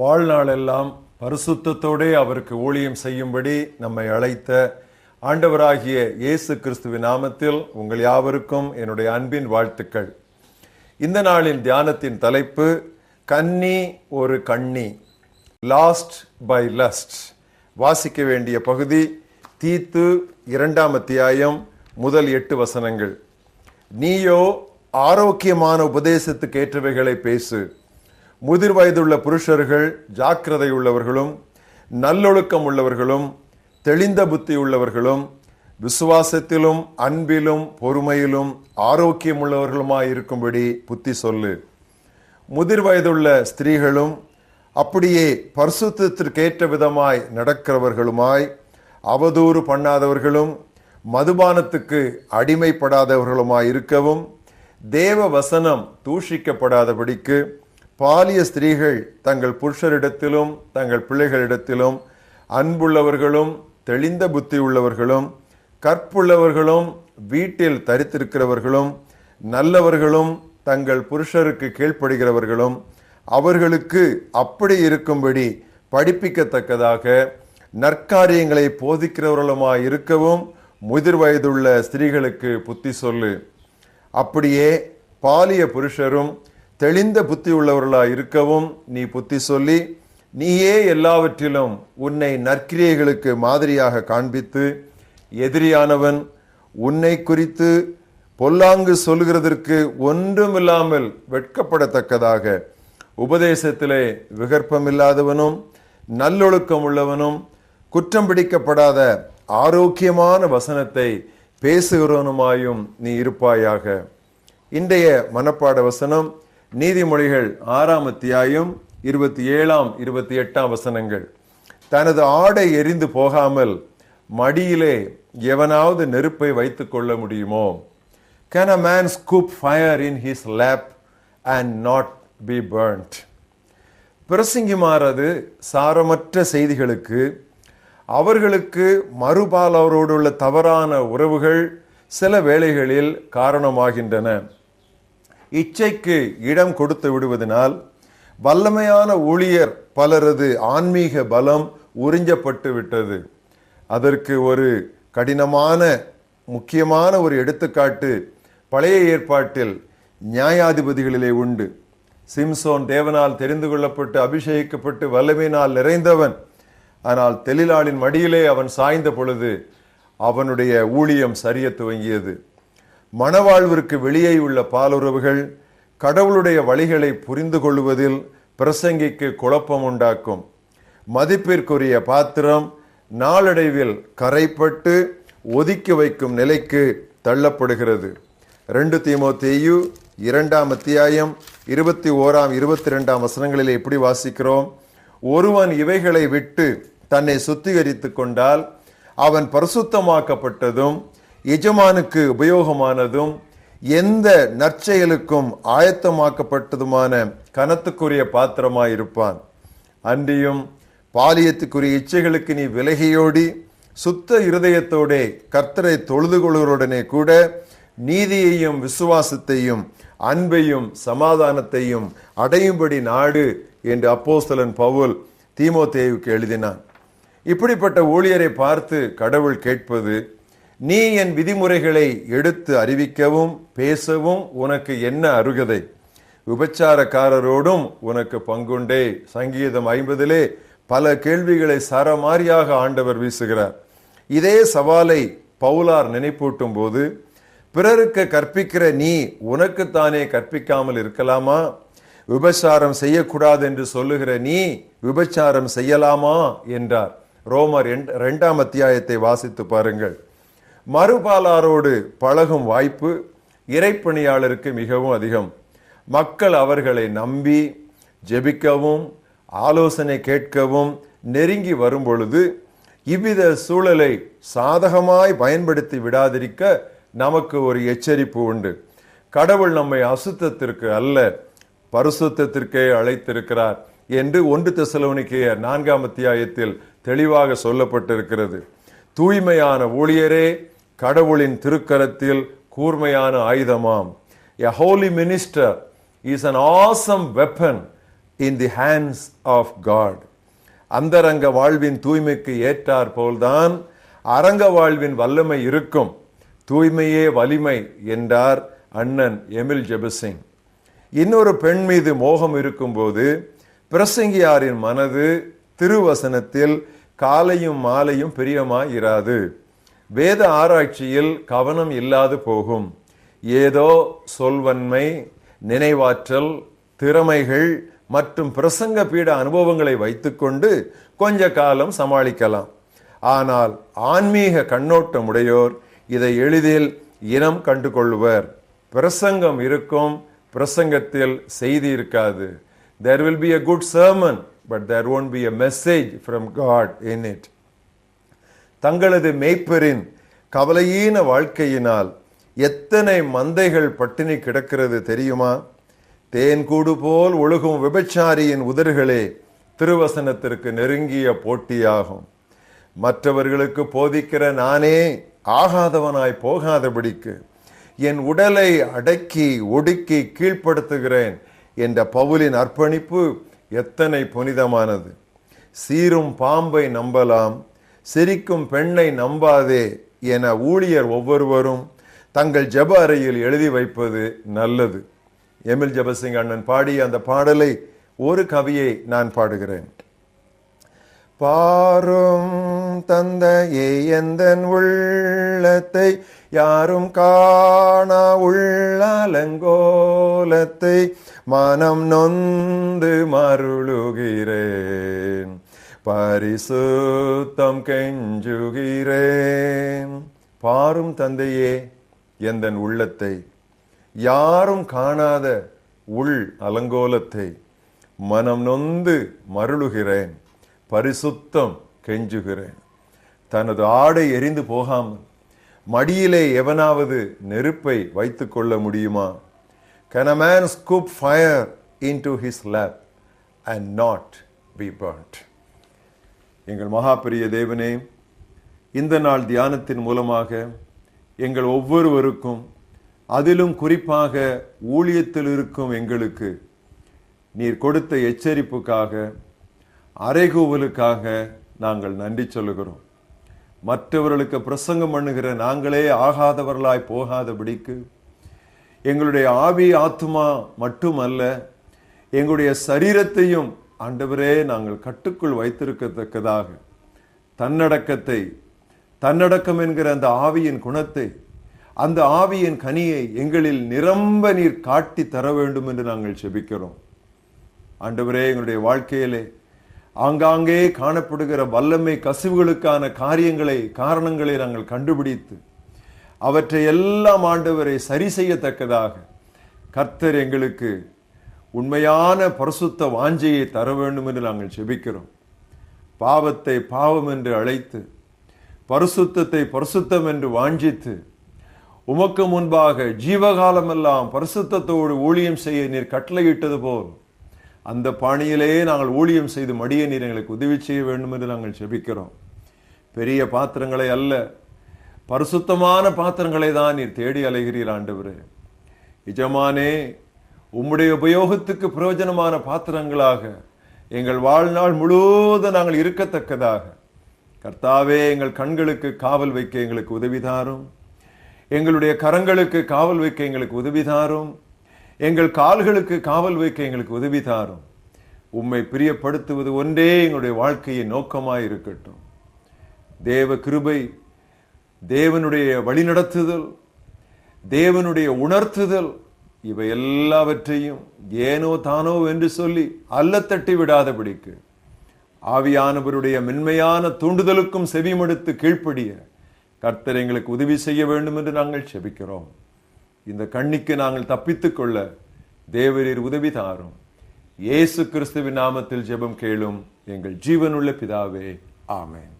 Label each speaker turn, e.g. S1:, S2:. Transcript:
S1: வாழ்நாளெல்லாம் பரிசுத்தத்தோடே அவருக்கு ஊழியம் செய்யும்படி நம்மை அழைத்த ஆண்டவராகிய இயேசு கிறிஸ்துவின் நாமத்தில் உங்கள் யாவருக்கும் என்னுடைய அன்பின் வாழ்த்துக்கள். இந்த நாளின் தியானத்தின் தலைப்பு கன்னி ஒரு கண்ணி லாஸ்ட் பை லஸ்ட் வாசிக்க வேண்டிய பகுதி தீத்து இரண்டாம் அத்தியாயம் முதல் எட்டு வசனங்கள். நீயோ ஆரோக்கியமான உபதேசத்துக்கு ஏற்றவைகளை பேசு. முதிர் வயதுள்ள புருஷர்கள் ஜாக்கிரதை உள்ளவர்களும் நல்லொழுக்கம் உள்ளவர்களும் தெளிந்த புத்தி உள்ளவர்களும் விசுவாசத்திலும் அன்பிலும் பொறுமையிலும் ஆரோக்கியம் உள்ளவர்களுமாய் இருக்கும்படி புத்தி சொல்லு. முதிர் வயதுள்ள ஸ்திரீகளும் அப்படியே பரிசுத்திற்கேற்ற விதமாய் நடக்கிறவர்களுமாய் அவதூறு பண்ணாதவர்களும் மதுபானத்துக்கு அடிமைப்படாதவர்களுமாய் இருக்கவும் தேவ வசனம் தூஷிக்கப்படாதபடிக்கு பாலிய ஸ்திரீகள் தங்கள் புருஷரிடத்திலும் தங்கள் பிள்ளைகளிடத்திலும் அன்புள்ளவர்களும் தெளிந்த புத்தி உள்ளவர்களும் கற்புள்ளவர்களும் வீட்டில் தரித்திருக்கிறவர்களும் நல்லவர்களும் தங்கள் புருஷருக்கு கீழ்ப்படுகிறவர்களும் அவர்களுக்கு அப்படி இருக்கும்படி படிப்பிக்கத்தக்கதாக நற்காரியங்களை போதிக்கிறவர்களுமாய் இருக்கவும் முதிர் வயதுள்ள ஸ்திரீகளுக்கு புத்தி சொல்லு. அப்படியே பாலிய புருஷரும் தெளிந்த புத்தி உள்ளவர்களாக இருக்கவும் நீ புத்தி சொல்லி நீயே எல்லாவற்றிலும் உன்னை நற்கிரியைகளுக்கு மாதிரியாக காண்பித்து எதிரியானவன் உன்னை குறித்து பொல்லாங்கு சொல்கிறதற்கு ஒன்றுமில்லாமல் வெட்கப்படத்தக்கதாக உபதேசத்திலே விகற்பமில்லாதவனும் நல்லொழுக்கம் உள்ளவனும் குற்றம் பிடிக்கப்படாத ஆரோக்கியமான வசனத்தை பேசுகிறவனுமாயும் நீ இருப்பாயாக. இன்றைய மனப்பாட வசனம் நீதிமொழிகள் ஆறாம் அத்தியாயம் இருபத்தி ஏழாம் இருபத்தி எட்டாம் வசனங்கள். தனது ஆடை எரிந்து போகாமல் மடியிலே எவனாவது நெருப்பை வைத்து கொள்ள முடியுமோ? Can a man scoop fire in his lap and not be burnt பிரசங்கிமாறது சாரமற்ற செய்திகளுக்கு அவர்களுக்கு மறுபாலவரோடு உள்ள தவறான உறவுகள் சில வேளைகளில் காரணமாகின்றன. இச்சைக்கு இடம் கொடுத்து விடுவதனால் வல்லமையான ஊழியர் பலரது ஆன்மீக பலம் உறிஞ்சப்பட்டு விட்டது. அதற்கு ஒரு கடினமான முக்கியமான ஒரு எடுத்துக்காட்டு பழைய ஏற்பாட்டில் நியாயாதிபதிகளிலே உண்டு. சிம்சோன் தேவனால் தெரிந்து கொள்ளப்பட்டு அபிஷேகிக்கப்பட்டு வல்லமையினால் நிறைந்தவன். ஆனால் தெளிலாளின் மடியிலே அவன் சாய்ந்த பொழுது அவனுடைய ஊழியம் சரிய துவங்கியது. மணவாழ்விற்கு வெளியே உள்ள பாலுறவுகள் கடவுளுடைய வழிகளை புரிந்து கொள்வதில் பிரசங்கிக்கு குழப்பம் உண்டாக்கும். மதிப்பிற்குரிய பாத்திரம் நாளடைவில் கரைப்பட்டு ஒதுக்கி வைக்கும் நிலைக்கு தள்ளப்படுகிறது. ரெண்டு தீமோத்தேயு இரண்டாம் அத்தியாயம் இருபத்தி ஓராம் இருபத்தி ரெண்டாம் வசனங்களில் எப்படி வாசிக்கிறோம்? ஒருவன் இவைகளை விட்டு தன்னை சுத்திகரித்து கொண்டால் அவன் பரிசுத்தமாக்கப்பட்டதும் எஜமானுக்கு உபயோகமானதும் எந்த நற்செயலுக்கும் ஆயத்தமாக்கப்பட்டதுமான கனத்துக்குரிய பாத்திரமாயிருப்பான். அன்றியும் பாலியத்துக்குரிய இச்சைகளுக்கு நீ விலகியோடி சுத்த இருதயத்தோடே கர்த்தரை தொழுது கொள்கிறோடனே கூட நீதியையும் விசுவாசத்தையும் அன்பையும் சமாதானத்தையும் அடையும்படி நாடு என்று அப்போஸ்தலன் பவுல் தீமோத்தேயுக்கு எழுதினான். இப்படிப்பட்ட ஊழியரை பார்த்து கடவுள் கேட்பது நீ என் விதிமுறைகளை எடுத்து அறிவிக்கவும் பேசவும் உனக்கு என்ன அருகதை? விபச்சாரக்காரரோடும் உனக்கு பங்குண்டே. சங்கீதம் ஐம்பதிலே பல கேள்விகளை சரமாரியாக ஆண்டவர் வீசுகிறார். இதே சவாலை பவுலார் நினைப்பூட்டும் போது பிறருக்கு கற்பிக்கிற நீ உனக்குத்தானே கற்பிக்காமல் இருக்கலாமா? விபச்சாரம் செய்யக்கூடாது என்று சொல்லுகிற நீ விபச்சாரம் செய்யலாமா? என்றார். ரோமர் ரெண்டாம் அத்தியாயத்தை வாசித்து பாருங்கள். மறுபாலாரோடு பழகும் வாய்ப்பு இறைப்பணியாளருக்கு மிகவும் அதிகம். மக்கள் அவர்களை நம்பி ஜெபிக்கவும் ஆலோசனை கேட்கவும் நெருங்கி வரும் பொழுது இவ்வித சூழலை சாதகமாய் பயன்படுத்தி விடாதிருக்க நமக்கு ஒரு எச்சரிப்பு உண்டு. கடவுள் நம்மை அசுத்தத்திற்கு அல்ல பரிசுத்தத்திற்கே அழைத்திருக்கிறார் என்று ஒன்று தெசலோனிக்கேயர் நான்காம் அத்தியாயத்தில் தெளிவாக சொல்லப்பட்டிருக்கிறது. தூய்மையான ஊழியரே கடவுளின் திருக்கரத்தில் கூர்மையான ஆயுதமாம். A holy minister is an awesome weapon in the hands of God அந்தரங்க வாழ்வின் தூய்மைக்கு ஏற்றார் போல்தான் அரங்க வாழ்வின் வல்லமை இருக்கும். தூய்மையே வலிமை என்றார் அண்ணன் எமில் ஜெபசிங். இன்னொரு பெண் மீது மோகம் இருக்கும்போது பிரசங்கியாரின் மனது திருவசனத்தில் காலையும் மாலையும் பிரியமாயிராது. வேத ஆராய்ச்சியில் கவனம் இல்லாது போகும். ஏதோ சொல்வன்மை நினைவாற்றல் திறமைகள் மற்றும் பிரசங்க பீட அனுபவங்களை வைத்துக்கொண்டு கொஞ்ச காலம் சமாளிக்கலாம். ஆனால் ஆன்மீக கண்ணோட்டம் உடையோர் இதை எளிதில் இனம் கண்டு கொள்வர் பிரசங்கம் இருக்கும் பிரசங்கத்தில் செய்தி இருக்காது. There will be a good sermon but there won't be a message from God in it தங்களது மேய்ப்பரின் கவலையீன வாழ்க்கையினால் எத்தனை மந்தைகள் பட்டினி கிடக்கிறது தெரியுமா? தேன் கூடு போல் ஒழுகும் விபச்சாரியின் உதர்களே திருவசனத்திற்கு நெருங்கிய போட்டியாகும். மற்றவர்களுக்கு போதிக்கிற நானே ஆகாதவனாய் போகாதபடிக்கு என் உடலை அடக்கி ஒடுக்கி கீழ்ப்படுத்துகிறேன் என்ற பவுலின் அர்ப்பணிப்பு எத்தனை புனிதமானது. சீரும் பாம்பை நம்பலாம். சிரிக்கும் பெண்ணை நம்பாதே என ஊழியர் ஒவ்வொருவரும் தங்கள் ஜெப அறையில் எழுதி வைப்பது நல்லது. எமில் ஜபசிங் அண்ணன் பாடிய அந்த பாடலை ஒரு கவியை நான் பாடுகிறேன். பாரும் தந்தையே எந்தன் உள்ளத்தை யாரும் காணா உள்ளலங்கோலத்தை மனம் நொந்து மருளுகிறேன். பரிசுத்தம் கெஞ்சுகிறேன். பாரும் தந்தையே எந்தன் உள்ளத்தை. யாரும் காணாத உள் அலங்கோலத்தை. மனம் நொந்து மருளுகிறேன் பரிசுத்தம் கெஞ்சுகிறேன். தனது ஆடை எரிந்து போகாமல் மடியிலே எவனாவது நெருப்பை வைத்து கொள்ள முடியுமா? Can a man scoop fire into his lap and not be burnt எங்கள் மகாபிரிய தேவனே இந்த நாள் தியானத்தின் மூலமாக எங்கள் ஒவ்வொருவருக்கும் அதிலும் குறிப்பாக ஊழியத்தில் இருக்கும் எங்களுக்கு நீர் கொடுத்த எச்சரிப்புக்காக அரைகூவலுக்காக நாங்கள் நன்றி சொல்லுகிறோம். மற்றவர்களுக்கு பிரசங்கம் பண்ணுகிற நாங்களே ஆகாதவர்களாய் போகாதபடிக்கு எங்களுடைய ஆவி ஆத்மா மட்டுமல்ல எங்களுடைய சரீரத்தையும் ஆண்டவரே நாங்கள் கட்டுக்குள் வைத்திருக்கத்தக்கதாக தன்னடக்கத்தை தன்னடக்கம் என்கிற அந்த ஆவியின் குணத்தை அந்த ஆவியின் கனியை எங்களில் நிரம்ப நீர் காட்டி தர வேண்டும் என்று நாங்கள் செபிக்கிறோம். ஆண்டவரே எங்களுடைய வாழ்க்கையிலே ஆங்காங்கே காணப்படுகிற வல்லமை கசிவுகளுக்கான காரியங்களை காரணங்களை நாங்கள் கண்டுபிடித்து அவற்றை எல்லாம் ஆண்டவரை சரி செய்யத்தக்கதாக கர்த்தர் எங்களுக்கு உண்மையான பரிசுத்த வாஞ்சையை தர வேண்டும் என்று நாங்கள் செபிக்கிறோம். பாவத்தை பாவம் என்று அழைத்து பரிசுத்தத்தை பரிசுத்தம் என்று வாஞ்சித்து உமக்கு முன்பாக ஜீவகாலமெல்லாம் பரிசுத்தத்தோடு ஊழியம் செய்ய நீர் கட்டளையிட்டது போல் அந்த பாணியிலே நாங்கள் ஊழியம் செய்து மடிய நீர் எங்களுக்கு உதவி செய்ய வேண்டும் என்று நாங்கள் செபிக்கிறோம். பெரிய பாத்திரங்களை அல்ல பரிசுத்தமான பாத்திரங்களை தான் நீர் தேடி அலைகிறீர் ஆண்டவரே. எஜமானே உம்முடைய உபயோகத்துக்கு பிரயோஜனமான பாத்திரங்களாக எங்கள் வாழ்நாள் முழுவதும் நாங்கள் இருக்கத்தக்கதாக. கர்த்தாவே எங்கள் கண்களுக்கு காவல் வைக்க எங்களுக்கு உதவிதாரும் எங்களுடைய கரங்களுக்கு காவல் வைக்க எங்களுக்கு உதவிதாரும் எங்கள் கால்களுக்கு காவல் வைக்க எங்களுக்கு உதவிதாரும் உம்மை பிரியப்படுத்துவது ஒன்றே எங்களுடைய வாழ்க்கையின் நோக்கமாக இருக்கட்டும் தேவ கிருபை தேவனுடைய வழிநடத்துதல் தேவனுடைய உணர்த்துதல் இவை எல்லாவற்றையும் ஏனோ தானோ என்று சொல்லி அல்ல தட்டி விடாதபடிக்கு ஆவியானவருடைய மென்மையான தூண்டுதலுக்கும் செவிமடுத்து கீழ்ப்படிய கர்த்தர் எங்களுக்கு உதவி செய்ய வேண்டும் என்று நாங்கள் செபிக்கிறோம். இந்த கண்ணிக்கு நாங்கள் தப்பித்துக் கொள்ள தேவரீர் உதவி தாரும். இயேசு கிறிஸ்துவின் நாமத்தில் ஜெபம் கேளும் எங்கள் ஜீவனுள்ள பிதாவே ஆமேன்.